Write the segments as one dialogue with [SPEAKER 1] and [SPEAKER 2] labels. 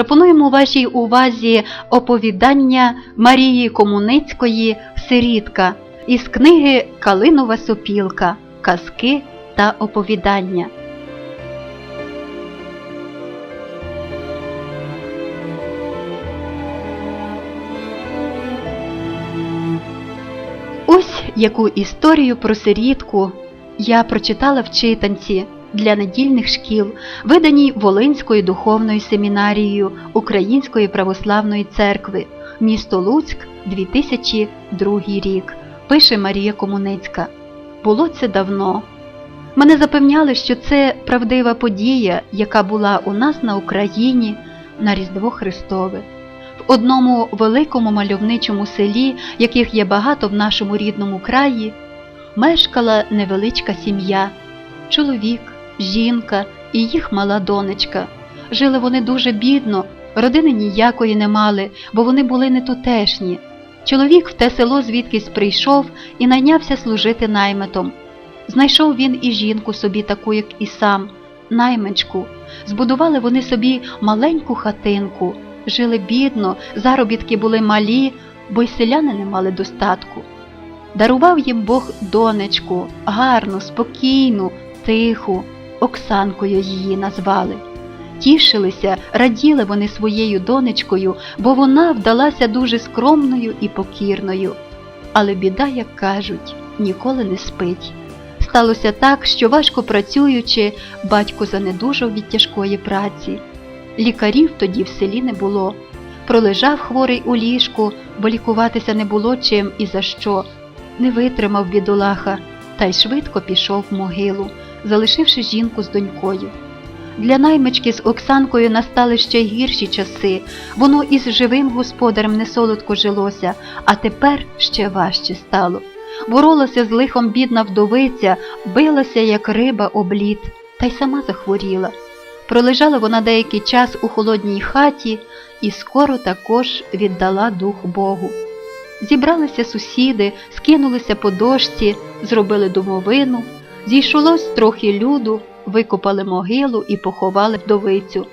[SPEAKER 1] пропонуємо вашій увазі оповідання Марії Комуницької Сирітка із книги Калинова сопілка Казки та оповідання. Ось яку історію про сирітку я прочитала в читанці для недільних шкіл, виданій Волинською духовною семінарією Української православної церкви, місто Луцьк, 2002 рік, пише Марія Комуницька. Було це давно. Мене запевняли, що це правдива подія, яка була у нас на Україні на Різдво Христове. В одному великому мальовничому селі, яких є багато в нашому рідному краї, мешкала невеличка сім'я, чоловік, жінка і їх мала донечка. Жили вони дуже бідно, родини ніякої не мали, бо вони були не тутешні. Чоловік в те село звідкись прийшов і найнявся служити наймитом. Знайшов він і жінку собі таку, як і сам, наймичку. Збудували вони собі маленьку хатинку, жили бідно, заробітки були малі, бо й селяни не мали достатку. Дарував їм Бог донечку, гарну, спокійну, тиху, Оксанкою її назвали. Тішилися, раділи вони своєю донечкою, бо вона вдалася дуже скромною і покірною. Але біда, як кажуть, ніколи не спить. Сталося так, що важко працюючи, батько занедужав від тяжкої праці. Лікарів тоді в селі не було. Пролежав хворий у ліжку, бо лікуватися не було чим і за що. Не витримав бідолаха, та й швидко пішов в могилу, залишивши жінку з донькою. Для наймички з Оксанкою настали ще й гірші часи, воно із живим господарем не солодко жилося, а тепер ще важче стало. Боролася з лихом бідна вдовиця, билася, як риба об лід, та й сама захворіла. Пролежала вона деякий час у холодній хаті і скоро також віддала дух Богу. Зібралися сусіди, скинулися по дошці, зробили домовину, зійшлось трохи люду, викопали могилу і поховали вдовицю.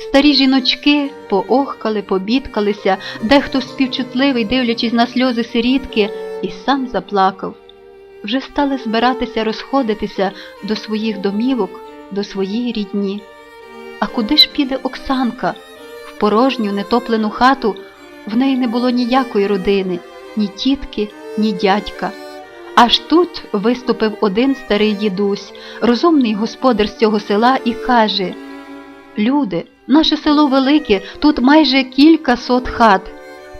[SPEAKER 1] Старі жіночки поохкали, побідкалися, дехто співчутливий, дивлячись на сльози сирітки, і сам заплакав. Вже стали збиратися розходитися до своїх домівок, до своєї рідні. А куди ж піде Оксанка? В порожню нетоплену хату в неї не було ніякої родини, ні тітки, ні дядька. Аж тут виступив один старий дідусь, розумний господар з цього села, і каже Люди, наше село велике, тут майже кілька сот хат.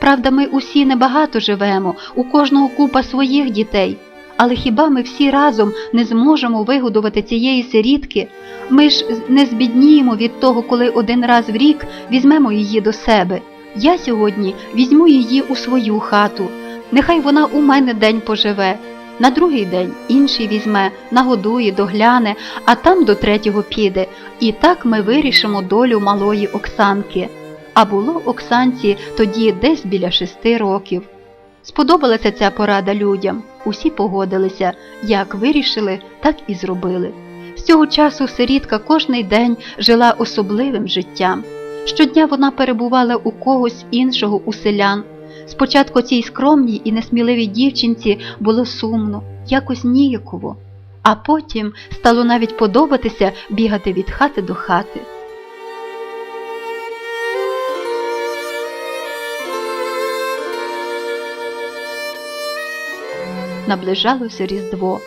[SPEAKER 1] Правда, ми усі небагато живемо, у кожного купа своїх дітей. Але хіба ми всі разом не зможемо вигодувати цієї сирітки? Ми ж не збідніємо від того, коли один раз в рік візьмемо її до себе. Я сьогодні візьму її у свою хату. Нехай вона у мене день поживе. На другий день інший візьме, нагодує, догляне, а там до третього піде. І так ми вирішимо долю малої Оксанки. А було Оксанці тоді десь біля шести років. Сподобалася ця порада людям. Усі погодилися, як вирішили, так і зробили. З цього часу сирітка кожний день жила особливим життям. Щодня вона перебувала у когось іншого у селян. Спочатку цій скромній і несміливій дівчинці було сумно, якось ніяково, а потім стало навіть подобатися бігати від хати до хати. Наближалося Різдво.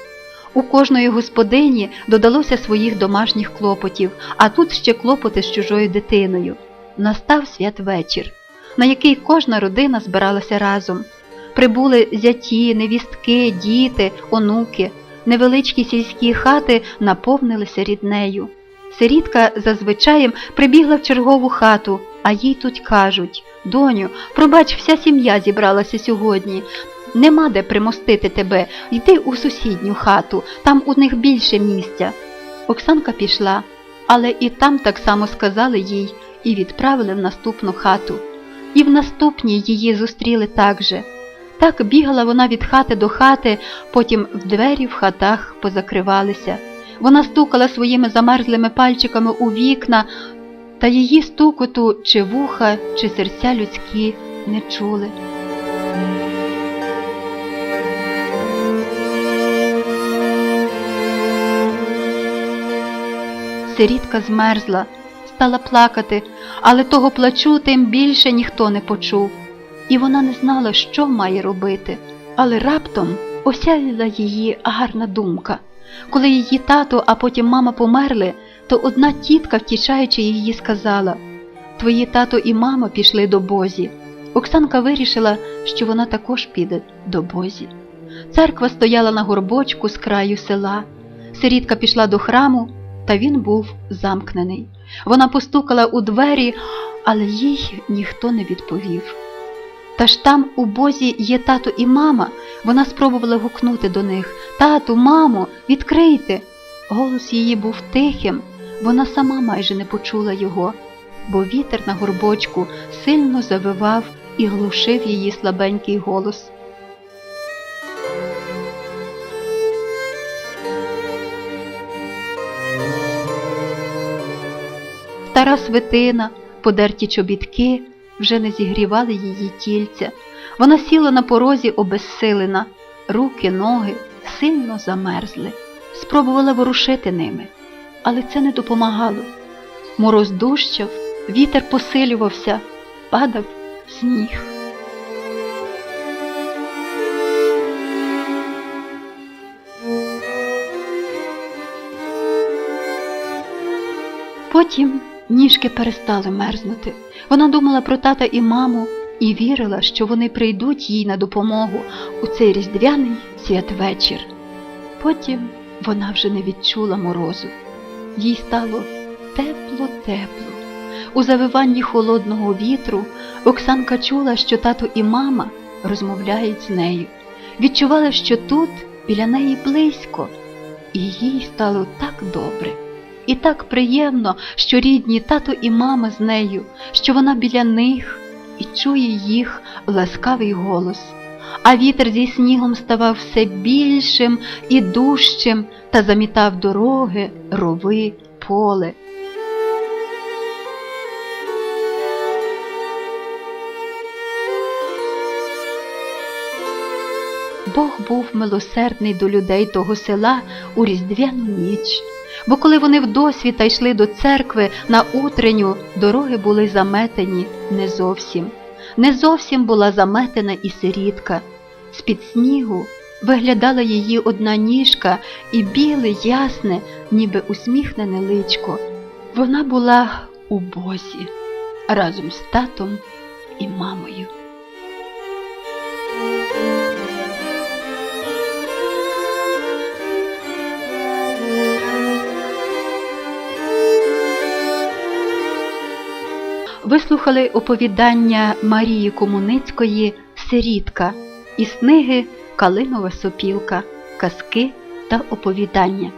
[SPEAKER 1] У кожної господині додалося своїх домашніх клопотів, а тут ще клопоти з чужою дитиною. Настав святвечір, на який кожна родина збиралася разом. Прибули зяті, невістки, діти, онуки. Невеличкі сільські хати наповнилися ріднею. Сирітка зазвичаєм прибігла в чергову хату, а їй тут кажуть Доню, пробач, вся сім'я зібралася сьогодні. Нема де примостити тебе, йди у сусідню хату, там у них більше місця. Оксанка пішла, але і там так само сказали їй і відправили в наступну хату. І в наступній її зустріли так же. Так бігала вона від хати до хати, потім в двері в хатах позакривалися. Вона стукала своїми замерзлими пальчиками у вікна, та її стукоту чи вуха, чи серця людські не чули. Сирітка змерзла, стала плакати, але того плачу тим більше ніхто не почув, і вона не знала, що має робити. Але раптом осяяла її гарна думка. Коли її тато, а потім мама померли, то одна тітка, втішаючи її, сказала Твої тато і мама пішли до Бозі. Оксанка вирішила, що вона також піде до Бозі. Церква стояла на горбочку з краю села. Сирітка пішла до храму, та він був замкнений. Вона постукала у двері, але їй ніхто не відповів. Та ж там у Бозі є тато і мама. Вона спробувала гукнути до них Тату, мамо, відкрийте. Голос її був тихим, вона сама майже не почула його, бо вітер на горбочку сильно завивав і глушив її слабенький голос. Стара свитина, подерті чобітки вже не зігрівали її тільця. Вона сіла на порозі обезсилена, руки, ноги сильно замерзли. Спробувала ворушити ними, але це не допомагало. Мороз дужчав, вітер посилювався, падав сніг. Потім ніжки перестали мерзнути. Вона думала про тата і маму і вірила, що вони прийдуть їй на допомогу у цей різдвяний святвечір. Потім вона вже не відчула морозу. Їй стало тепло-тепло. У завиванні холодного вітру Оксанка чула, що тато і мама розмовляють з нею. Відчувала, що тут біля неї близько, і їй стало так добре. І так приємно, що рідні тато і мама з нею, що вона біля них і чує їх ласкавий голос. А вітер зі снігом ставав все більшим і дужчим та замітав дороги, рови, поле. Бог був милосердний до людей того села у різдвяну ніч. Бо коли вони вдосвіта йшли до церкви на утренню, дороги були заметені не зовсім. Не зовсім була заметена і сирітка. З-під снігу виглядала її одна ніжка і біле, ясне, ніби усміхнене личко. Вона була у бозі разом з татом і мамою. Вислухали оповідання Марії Комуницької Сирітка із книги Калинова сопілка, казки та оповідання.